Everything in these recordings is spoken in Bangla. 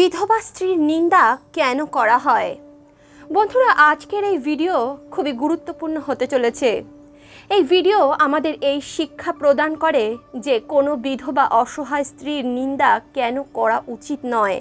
বিধবা স্ত্রীর নিন্দা কেন করা হয়? বন্ধুরা, আজকের এই ভিডিও খুবই গুরুত্বপূর্ণ হতে চলেছে। এই ভিডিও আমাদের এই শিক্ষা প্রদান করে যে কোনো বিধবা অসহায় স্ত্রীর নিন্দা কেন করা উচিত নয়।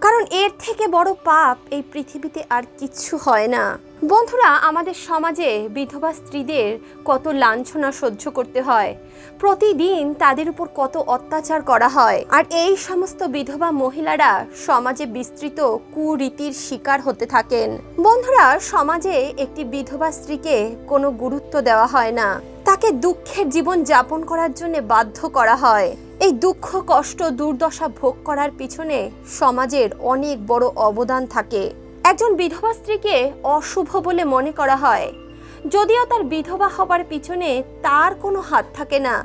কারণ এর থেকে বড় পাপ এই পৃথিবীতে আর কিচ্ছু হয় না। বন্ধুরা, আমাদের সমাজে বিধবা স্ত্রীদের কত লাঞ্ছনা সহ্য করতে হয়। প্রতিদিন তাদের উপর কত অত্যাচার করা হয়। আর এই সমস্ত বিধবা মহিলারা সমাজে বিস্তৃত কুরীতির শিকার হতে থাকেন। বন্ধুরা, সমাজে একটি বিধবা স্ত্রীকে কোনো গুরুত্ব দেওয়া হয় না। তাকে দুঃখের জীবন যাপন করার জন্য বাধ্য করা হয়। এই দুঃখ, কষ্ট, দুর্দশা ভোগ করার পিছনে সমাজের অনেক বড় অবদান থাকে। একজন বিধবা স্ত্রীকে অশুভ বলে মনে করা হয়। যদিও তার বিধবা হবার পিছনে তার কোনো হাত থাকে না,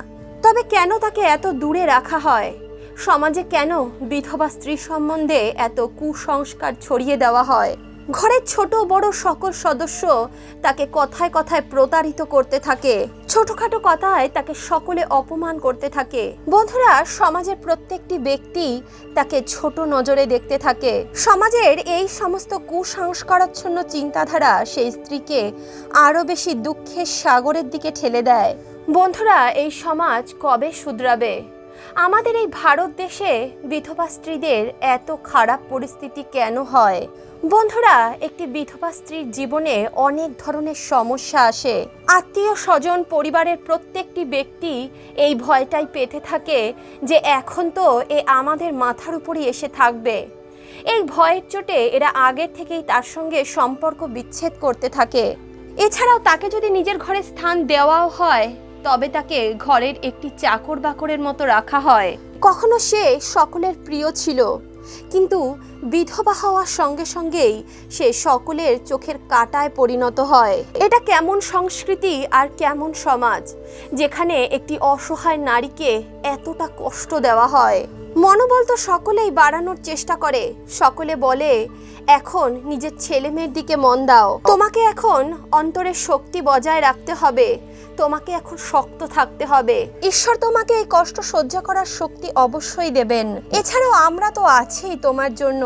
তবে কেন তাকে এত দূরে রাখা হয়? সমাজে কেন বিধবা স্ত্রী সম্বন্ধে এত কুসংস্কার ছড়িয়ে দেওয়া হয়? ঘরের ছোট বড় সকল সদস্য তাকে কথায় কথায় প্রতারিত করতে থাকে। ছোটখাটো কথায় তাকে সকলে অপমান করতে থাকে। বন্ধুরা, সমাজের প্রত্যেকটি ব্যক্তি তাকে ছোট নজরে দেখতে থাকে। সমাজের এই সমস্ত কুসংস্কারাচ্ছন্ন চিন্তাধারা সেই স্ত্রীকে আরও বেশি দুঃখের সাগরের দিকে ঠেলে দেয়। বন্ধুরা, এই সমাজ কবে শুধরাবে? আমাদের এই ভারত দেশে বিধবা স্ত্রীদের এত খারাপ পরিস্থিতি কেন হয়? বন্ধুরা, একটি বিধবা স্ত্রীর জীবনে অনেক ধরনের সমস্যা আসে। আত্মীয় স্বজন, পরিবারের প্রত্যেকটি ব্যক্তি এই ভয়টাই পেতে থাকে যে এখন তো এ আমাদের মাথার উপরই এসে থাকবে। এই ভয়ের চোটে এরা আগের থেকেই তার সঙ্গে সম্পর্ক বিচ্ছেদ করতে থাকে। এছাড়াও তাকে যদি নিজের ঘরে স্থান দেওয়াও হয় তবে তাকে ঘরের একটি চাকর বাকরের মতো রাখা হয়। কখনো সে সকলের প্রিয় ছিল, কিন্তু বিধবা হওয়ার সঙ্গে সঙ্গেই সে সকলের চোখের কাটায় পরিণত হয়। এটা কেমন সংস্কৃতি আর কেমন সমাজ, যেখানে একটি অসহায় নারীকে এতটা কষ্ট দেওয়া হয়? মনোবল তো সকলেই বাড়ানোর চেষ্টা করে। সকলে বলে, এখন নিজের ছেলে মেয়ের দিকে মন দাও। তোমাকে এখন অন্তরের শক্তি বজায় রাখতে হবে। তোমাকে এখন শক্ত থাকতে হবে। ঈশ্বর তোমাকে এই কষ্ট সহ্য করার শক্তি অবশ্যই দেবেন। এছাড়াও আমরা তো আছি তোমার জন্য।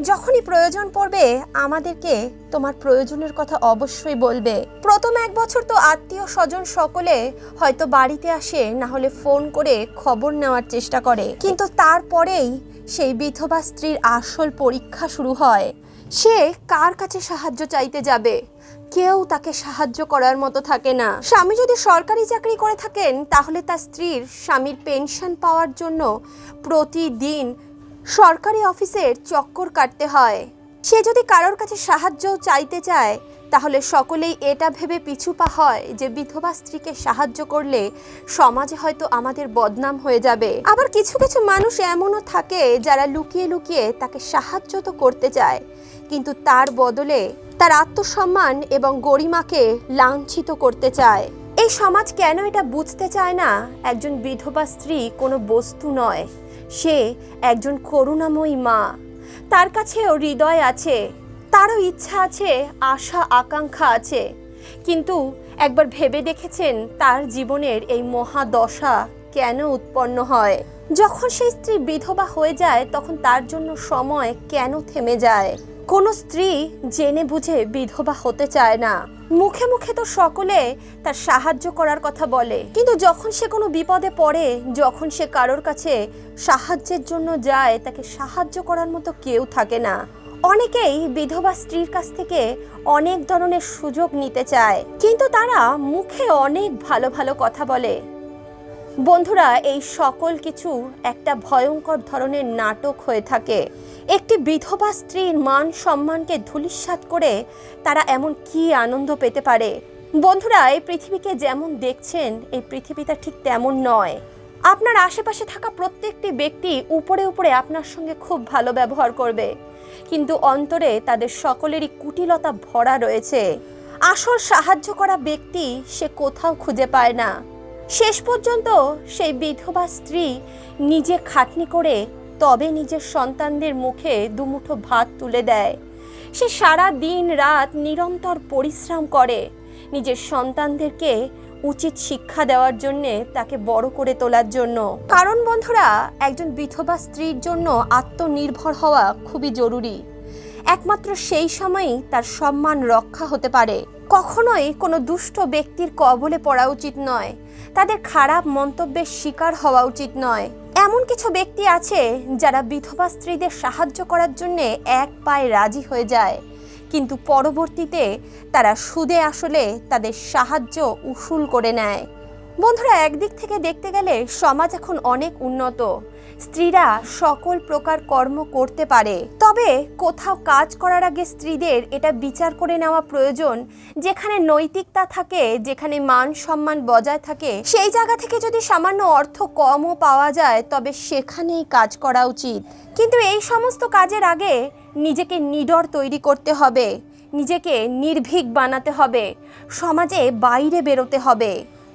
যখনই প্রয়োজন পড়বে, আমাদেরকে তোমার প্রয়োজনের কথা অবশ্যই বলবে। প্রথম এক বছর তো আত্মীয় স্বজন সকলে হয়তো বাড়িতে আসে, না হলে ফোন করে খবর নেওয়ার চেষ্টা করে। কিন্তু তারপরেই সেই বিধবা স্ত্রীর আসল পরীক্ষা শুরু হয়। সে কার কাছে সাহায্য চাইতে যাবে? কেউ তাকে সাহায্য করার মতো থাকে না। স্বামী যদি সরকারি চাকরি করে থাকেন, তাহলে তার স্ত্রীর স্বামীর পেনশন পাওয়ার জন্য প্রতিদিন সরকারি অফিসের চক্কর কাটতে হয়। সে যদি কারোর কাছে সাহায্য চাইতে চায়, তাহলে সকলেই এটা ভেবে পিছুপা হয় যে বিধবা স্ত্রীকে সাহায্য করলে সমাজে হয়তো আমাদের বদনাম হয়ে যাবে। আবার কিছু কিছু মানুষ এমনও থাকে যারা লুকিয়ে লুকিয়ে তাকে সাহায্য তো করতে চায়, কিন্তু তার বদলে তার আত্মসম্মান এবং গরিমাকে লাঞ্ছিত করতে চায়। এই সমাজ কেন এটা বুঝতে চায় না? একজন বিধবা স্ত্রী কোনো বস্তু নয়। সে একজন করুণাময়ী মা। তার কাছেও হৃদয় আছে, তারও ইচ্ছা আছে, আশা, আকাঙ্ক্ষা আছে। কিন্তু একবার ভেবে দেখেছেন তার জীবনের এই মহাদশা কেন উৎপন্ন হয়? যখন সেই স্ত্রী বিধবা হয়ে যায়, তখন তার জন্য সময় কেন থেমে যায়? কোনো স্ত্রী জেনে বুঝে বিধবা হতে চায় না। মুখে মুখে তো সকলে তার সাহায্য করার কথা বলে। কিন্তু যখন সে কোনো বিপদে পড়ে, যখন সে কারোর কাছে সাহায্যের জন্য যায়, তাকে সাহায্য করার মতো কেউ থাকে না। অনেকেই বিধবা স্ত্রীর কাছ থেকে অনেক ধরনের সুযোগ নিতে চায়। কিন্তু তারা মুখে অনেক ভালো ভালো কথা বলে। বন্ধুরা, এই সকল কিছু একটা ভয়ঙ্কর ধরনের নাটক হয়ে থাকে। একটি বিধবা স্ত্রীর মান সম্মানকে ধূলিসাৎ করে তারা এমন কি আনন্দ পেতে পারে? বন্ধুরা, এই পৃথিবীকে যেমন দেখছেন, এই পৃথিবীটা ঠিক তেমন নয়। আপনার আশেপাশে থাকা প্রত্যেকটি ব্যক্তি উপরে উপরে আপনার সঙ্গে খুব ভালো ব্যবহার করবে। কিন্তু অন্তরে তাদের সকলেরই কুটিলতা ভরা রয়েছে। আসল সাহায্য করা ব্যক্তি সে কোথাও খুঁজে পায় না। শেষ পর্যন্ত সেই বিধবা স্ত্রী নিজে খাটনি করে তবে নিজের সন্তানদের মুখে দুমুঠো ভাত তুলে দেয়। সে সারা দিন রাত নিরন্তর পরিশ্রম করে নিজের সন্তানদেরকে উচিত শিক্ষা দেওয়ার জন্যে তাকে বড় করে তোলার জন্য। কারণ বন্ধুরা, একজন বিধবা স্ত্রীর জন্য আত্মনির্ভর হওয়া খুবই জরুরি। একমাত্র সেই সময়ই তার সম্মান রক্ষা হতে পারে। কখনোই কোনো দুষ্ট ব্যক্তির কবলে পড়া উচিত নয়। তাদের খারাপ মন্তব্যের শিকার হওয়া উচিত নয়। এমন কিছু ব্যক্তি আছে যারা বিধবা স্ত্রীদের সাহায্য করার জন্যে এক পায়ে রাজি হয়ে যায়। কিন্তু পরবর্তীতে তারা সুদে আসলে তাদের সাহায্য উসুল করে নেয়। বন্ধুরা, একদিক থেকে দেখতে গেলে সমাজ এখন অনেক উন্নত। স্ত্রীরা সকল প্রকার কর্ম করতে পারে। তবে কোথাও কাজ করার আগে স্ত্রীদের এটা বিচার করে নেওয়া প্রয়োজন, যেখানে নৈতিকতা থাকে, যেখানে মান সম্মান বজায় থাকে। সেই জায়গা থেকে যদি সামান্য অর্থ কমও পাওয়া যায়, তবে সেখানেই কাজ করা উচিত। কিন্তু এই সমস্ত কাজের আগে নিজেকে নিডর তৈরি করতে হবে, নিজেকে নির্ভীক বানাতে হবে, সমাজে বাইরে বেরোতে হবে।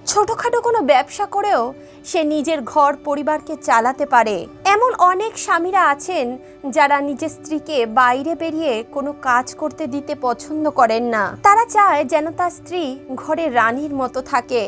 ছোটোখাটো কোনো ব্যবসা করেও সে নিজের ঘর পরিবারকে চালাতে পারে। এমন অনেক স্বামীরা আছেন যারা নিজের স্ত্রীকে বাইরে বেরিয়ে কোনো কাজ করতে দিতে পছন্দ করেন না। তারা চায় যেন তার স্ত্রী ঘরে রানীর মতো থাকে।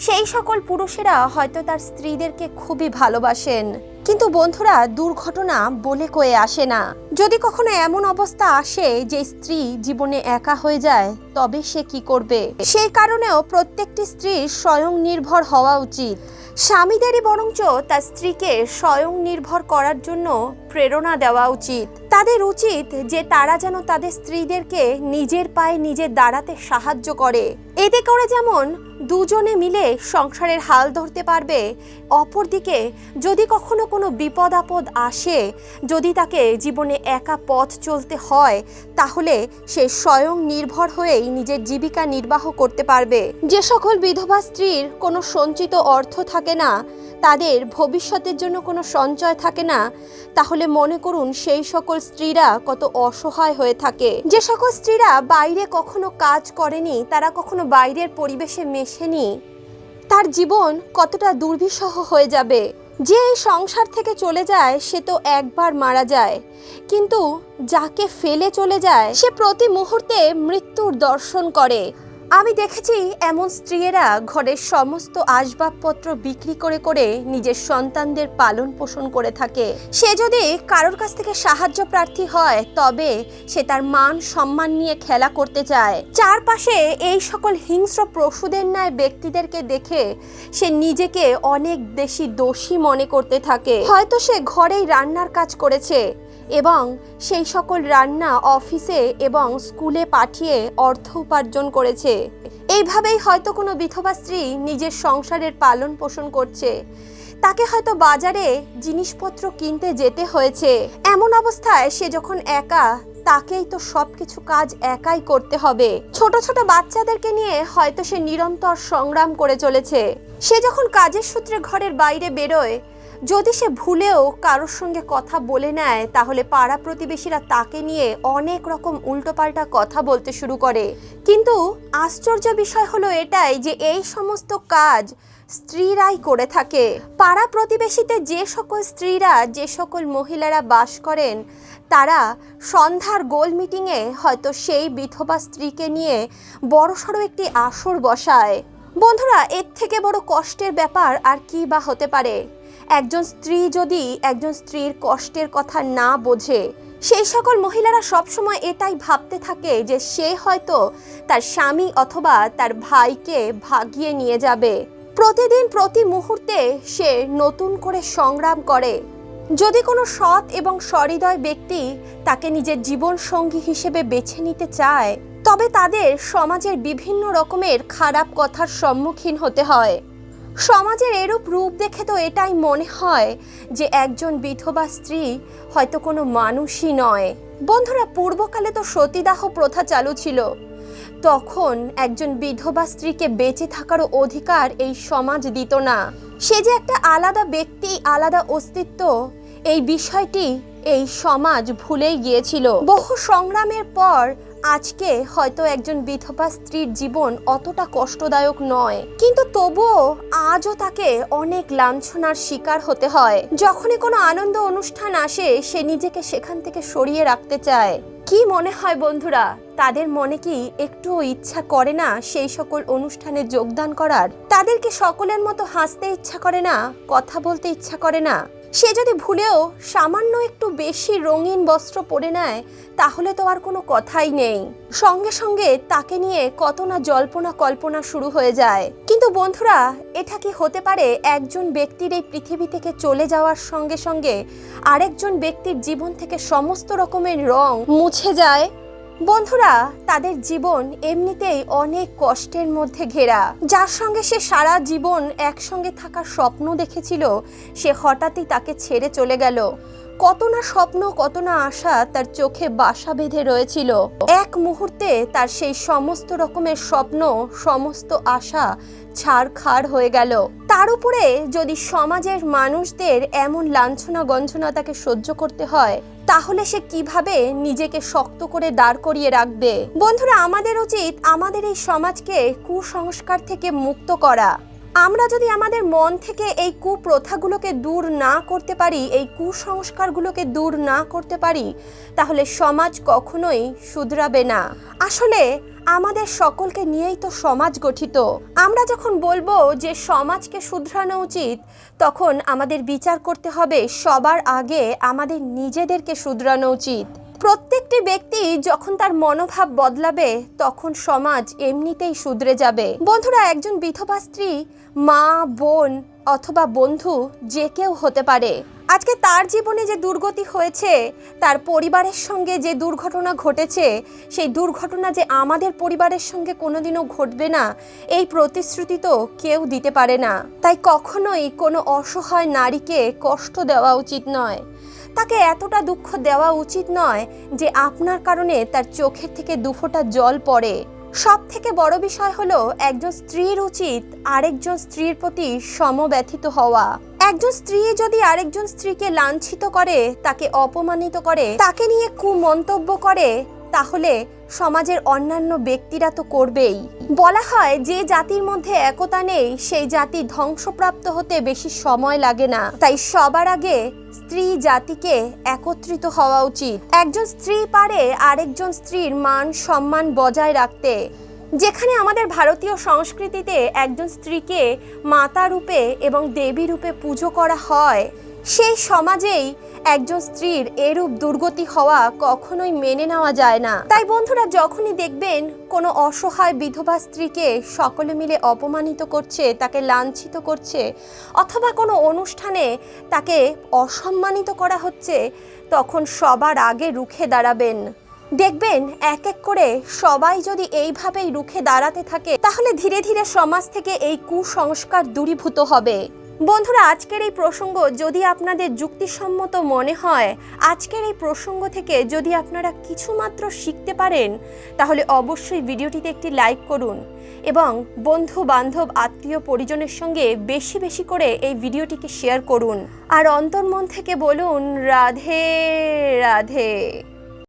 সেই সকল পুরুষেরা হয়তো তার স্ত্রীদেরকে খুবই ভালোবাসেন। কিন্তু বন্ধুরা, দুর্ঘটনা বলে কয়ে আসে না। যদি কখনো এমন অবস্থা আসে যে স্ত্রী জীবনে একা হয়ে যায়, তবে সে কি করবে? সেই কারণেও প্রত্যেকটি স্ত্রীর স্বয়ং নির্ভর হওয়া উচিত। স্বামীদেরই বরঞ্চ তার স্ত্রীকে স্বয়ং নির্ভর করার জন্য প্রেরণা দেওয়া উচিত। তাদের উচিত যে তারা যেন তাদের স্ত্রীদেরকে নিজের পায়ে নিজে দাঁড়াতে সাহায্য করে। এতে করে যেমন দুজনে মিলে সংসারের হাল ধরতে পারবে, অপরদিকে যদি কখনো কোনো বিপদ আপদ আসে, যদি তাকে জীবনে একা পথ চলতে হয়, তাহলে সে স্বয়ং নির্ভর হয়েই নিজের জীবিকা নির্বাহ করতে পারবে। যে সকল বিধবা স্ত্রীর কোনো সঞ্চিত অর্থ থাকে না তাদের ভবিষ্যতের জন্য কোনো সঞ্চয় থাকে না, তাহলে মনে করুন সেই সকল স্ত্রীরা কত অসহায় হয়ে থাকে। যে সকল স্ত্রীরা বাইরে কখনো কাজ করেনি, তারা কখনো বাইরের পরিবেশে মেশেনি, তার জীবন কতটা দুর্বিষহ হয়ে যাবে। যে এই সংসার থেকে চলে যায়, সে তো একবার মারা যায়, কিন্তু যাকে ফেলে চলে যায়, সে প্রতি মুহূর্তে মৃত্যুর দর্শন করে। আমি দেখেছি এমন স্ত্রীয়েরা ঘরের সমস্ত আসবাবপত্র বিক্রি করে করে নিজের সন্তানদের পালন পোষণ করে থাকে। সে যদি কারোর কাছ থেকে সাহায্য প্রার্থী হয়, তবে সে তার মান সম্মান নিয়ে খেলা করতে চায়। চারপাশে এই সকল হিংস্র পশুদের ন্যায় ব্যক্তিদেরকে দেখে সে নিজেকে অনেক বেশি দোষী মনে করতে থাকে। হয়তো সে ঘরেই রান্নার কাজ করেছে এবং সেই সকল রান্না অফিসে এবং স্কুলে পাঠিয়ে অর্থ উপার্জন করেছে। এইভাবেই হয়তো কোনো বিধবা স্ত্রী নিজের সংসারের পালন পোষণ করছে। তাকে হয়তো বাজারে জিনিসপত্র কিনতে যেতে হয়েছে। এমন অবস্থায় সে যখন একা, তাকেই তো সব কিছু কাজ একাই করতে হবে। ছোট ছোট বাচ্চাদেরকে নিয়ে হয়তো সে নিরন্তর সংগ্রাম করে চলেছে। সে যখন কাজের সূত্রে ঘরের বাইরে বেরোয় যদি সে ভুলেও কারোর সঙ্গে কথা বলে নেয়, তাহলে পাড়া প্রতিবেশীরা তাকে নিয়ে অনেক রকম উল্টোপাল্টা কথা বলতে শুরু করে। কিন্তু আশ্চর্য বিষয় হলো এটাই যে এই সমস্ত কাজ স্ত্রীরাই করে থাকে। পাড়া প্রতিবেশীতে যে সকল স্ত্রীরা, যে সকল মহিলারা বাস করেন, তারা সন্ধ্যার গোল মিটিংয়ে হয়তো সেই বিধবা স্ত্রীকে নিয়ে বড়সড় একটি আসর বসায়। বন্ধুরা, এর থেকে বড় কষ্টের ব্যাপার আর কি বা হতে পারে? একজন স্ত্রী যদি একজন স্ত্রীর কষ্টের কথা না বোঝে, সেই সকল মহিলারা সবসময় এটাই ভাবতে থাকে যে সে হয়তো তার স্বামী অথবা তার ভাইকে ভাগিয়ে নিয়ে যাবে। প্রতিদিন প্রতি মুহূর্তে সে নতুন করে সংগ্রাম করে। যদি কোনো সৎ এবং সহৃদয় ব্যক্তি তাকে নিজের জীবন সঙ্গী হিসেবে বেছে নিতে চায়, তবে তাদের সমাজের বিভিন্ন রকমের খারাপ কথার সম্মুখীন হতে হয়। সমাজের এরূপ রূপ দেখে তো এটাই মনে হয় যে একজন বিধবা স্ত্রী হয়তো কোনো মানুষই নয়। বন্ধুরা, পূর্বকালে তো সতীদাহ প্রথা চালু ছিল। তখন একজন বিধবা স্ত্রীকে বেঁচে থাকারও অধিকার এই সমাজ দিত না। সে যে একটা আলাদা ব্যক্তি, আলাদা অস্তিত্ব, এই বিষয়টি এই সমাজ ভুলেই গিয়েছিল। বহু সংগ্রামের পর আজকে হয়তো একজন বিধবা স্ত্রীর জীবন অতটা কষ্টদায়ক নয়। কিন্তু তবুও আজও তাকে অনেক লাঞ্ছনার শিকার হতে হয়। যখনই কোনো আনন্দ অনুষ্ঠান আসে, সে নিজেকে সেখান থেকে সরিয়ে রাখতে চায়। কি মনে হয় বন্ধুরা, তাদের মনে কি একটুও ইচ্ছা করে না সেই সকল অনুষ্ঠানে যোগদান করার? তাদেরকে সকলের মতো হাসতে ইচ্ছা করে না, কথা বলতে ইচ্ছা করে না? সে যদি ভুলেও সামান্য একটু বেশি রঙিন বস্ত্র পরে নেয়, তাহলে তো আর কোনো কথাই নেই। সঙ্গে সঙ্গে তাকে নিয়ে কত না জল্পনা কল্পনা শুরু হয়ে যায়। কিন্তু বন্ধুরা, এটা কি হতে পারে একজন ব্যক্তির এই পৃথিবী থেকে চলে যাওয়ার সঙ্গে সঙ্গে আরেকজন ব্যক্তির জীবন থেকে সমস্ত রকমের রং মুছে যায়? বন্ধুরা, তাদের জীবন এমনিতেই অনেক কষ্টের মধ্যে ঘেরা। যার সঙ্গে সে সারা জীবন একসঙ্গে থাকার স্বপ্ন দেখেছিল, সে হঠাৎই তাকে ছেড়ে চলে গেল। কত না স্বপ্ন, কত না আশা তার চোখে বাসা বেঁধে রয়েছিল। এক মুহূর্তে তার সেই সমস্ত রকমের স্বপ্ন, সমস্ত আশা ছাড়খাড় হয়ে গেল। তার উপরে যদি সমাজের মানুষদের এমন লাঞ্ছনা গঞ্ছনা তাকে সহ্য করতে হয় তাহলে সে কীভাবে নিজেকে শক্ত করে দাঁড় করিয়ে রাখবে? বন্ধুরা, আমাদের উচিত আমাদের এই সমাজকে কুসংস্কার থেকে মুক্ত করা। আমরা যদি আমাদের মন থেকে এই কুপ্রথাগুলোকে দূর না করতে পারি, এই কুসংস্কারগুলোকে দূর না করতে পারি, তাহলে সমাজ কখনোই শুধরাবে না। আসলে আমাদের সকলকে নিয়েই তো সমাজ গঠিত। আমরা যখন বলব যে সমাজকে শুধরানো উচিত, তখন আমাদের বিচার করতে হবে সবার আগে আমাদের নিজেদেরকে শুধরানো উচিত। প্রত্যেকটি ব্যক্তি যখন তার মনোভাব বদলাবে, তখন সমাজ এমনিতেই শুধরে যাবে। বন্ধুরা, একজন বিধবা স্ত্রী, মা, বোন অথবা বন্ধু যে কেউ হতে পারে। আজকে তার জীবনে যে দুর্গতি হয়েছে, তার পরিবারের সঙ্গে যে দুর্ঘটনা ঘটেছে, সেই দুর্ঘটনা যে আমাদের পরিবারের সঙ্গে কোনোদিনও ঘটবে না, এই প্রতিশ্রুতি তো কেউ দিতে পারে না। তাই কখনোই কোনো অসহায় নারীকে কষ্ট দেওয়া উচিত নয়। তাকে এতটা দুঃখ দেওয়া উচিত নয় যে আপনার কারণে তার চোখের থেকে দুফোঁটা জল পড়ে। সব থেকে বড় বিষয় হলো একজন স্ত্রীর উচিত আরেকজন স্ত্রীর প্রতি সমব্যথিত হওয়া। একজন স্ত্রী যদি আরেকজন স্ত্রীকে লাঞ্ছিত করে, তাকে অপমানিত করে, তাকে নিয়ে কুমন্তব্য করে তাহলে সমাজের অন্যান্য ব্যক্তিরা তো করবেই। বলা হয় যে জাতির মধ্যে একতা নেই, সেই জাতি ধ্বংসপ্রাপ্ত হতে বেশি সময় লাগে না। তাই সবার আগে স্ত্রী জাতিকে একত্রিত হওয়া উচিত। একজন স্ত্রী পারে আরেকজন স্ত্রীর মান সম্মান বজায় রাখতে। যেখানে আমাদের ভারতীয় সংস্কৃতিতে একজন স্ত্রীকে মাতা রূপে এবং দেবী রূপে পুজো করা হয়, সেই সমাজেই একজন স্ত্রীর এরূপ দুর্গতি হওয়া কখনোই মেনে নেওয়া যায় না। তাই বন্ধুরা, যখনই দেখবেন কোনো অসহায় বিধবা স্ত্রীকে সকলে মিলে অপমানিত করছে, তাকে লাঞ্ছিত করছে, অথবা কোনো অনুষ্ঠানে তাকে অসম্মানিত করা হচ্ছে, তখন সবার আগে রুখে দাঁড়াবেন। দেখবেন এক এক করে সবাই যদি এইভাবেই রুখে দাঁড়াতে থাকে, তাহলে ধীরে ধীরে সমাজ থেকে এই কুসংস্কার দূরীভূত হবে। বন্ধুরা, আজকের এই প্রসঙ্গ যদি আপনাদের যুক্তিসম্মত মনে হয়, আজকের এই প্রসঙ্গ থেকে যদি আপনারা কিছুমাত্র শিখতে পারেন, তাহলে অবশ্যই ভিডিওটিতে একটি লাইক করুন এবং বন্ধু বান্ধব আত্মীয় পরিজনের সঙ্গে বেশি বেশি করে এই ভিডিওটিকে শেয়ার করুন। আর অন্তর্মন থেকে বলুন, রাধে রাধে।